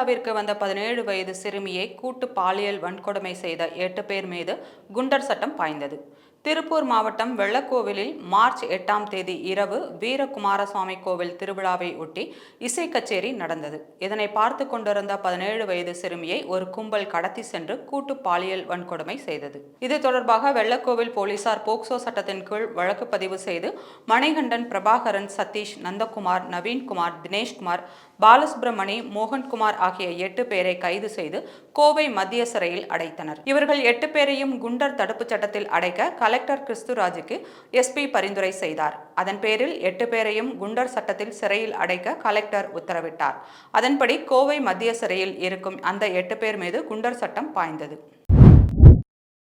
திருவிழாவிற்கு வந்த பதினேழு வயது சிறுமியை கூட்டு பாலியல் வன்கொடுமை செய்த எட்டு பேர் மீது குண்டர் சட்டம் பாய்ந்தது. திருப்பூர் மாவட்டம் வெள்ளக்கோவிலில் மார்ச் எட்டாம் தேதி இரவு வீரகுமாரசுவாமி கோவில் திருவிழாவை ஒட்டி இசை கச்சேரி நடந்தது. இதனை பார்த்து கொண்டிருந்த பதினேழு வயது சிறுமியை ஒரு கும்பல் கடத்தி சென்று கூட்டு பாலியல் வன்கொடுமை செய்தது. இது தொடர்பாக வெள்ளக்கோவில் போலீசார் போக்சோ சட்டத்தின் கீழ் வழக்கு பதிவு செய்து மணிகண்டன் பிரபாகரன் சதீஷ் நந்தகுமார் நவீன்குமார் தினேஷ்குமார் பாலசுப்ரமணி மோகன்குமார் ஆகிய எட்டு பேரை கைது செய்து கோவை மத்திய சிறையில் அடைத்தனர். இவர்கள் எட்டு பேரையும் குண்டர் தடுப்புச் சட்டத்தில் அடைக்க கலெக்டர் கிறிஸ்துராஜுக்கு எஸ்பி பரிந்துரை செய்தார். அதன் பேரில் எட்டு பேரையும் குண்டர் சட்டத்தில் சிறையில் அடைக்க கலெக்டர் உத்தரவிட்டார். அதன்படி கோவை மத்திய சிறையில் இருக்கும் அந்த எட்டு பேர் மீது குண்டர் சட்டம் பாய்ந்தது.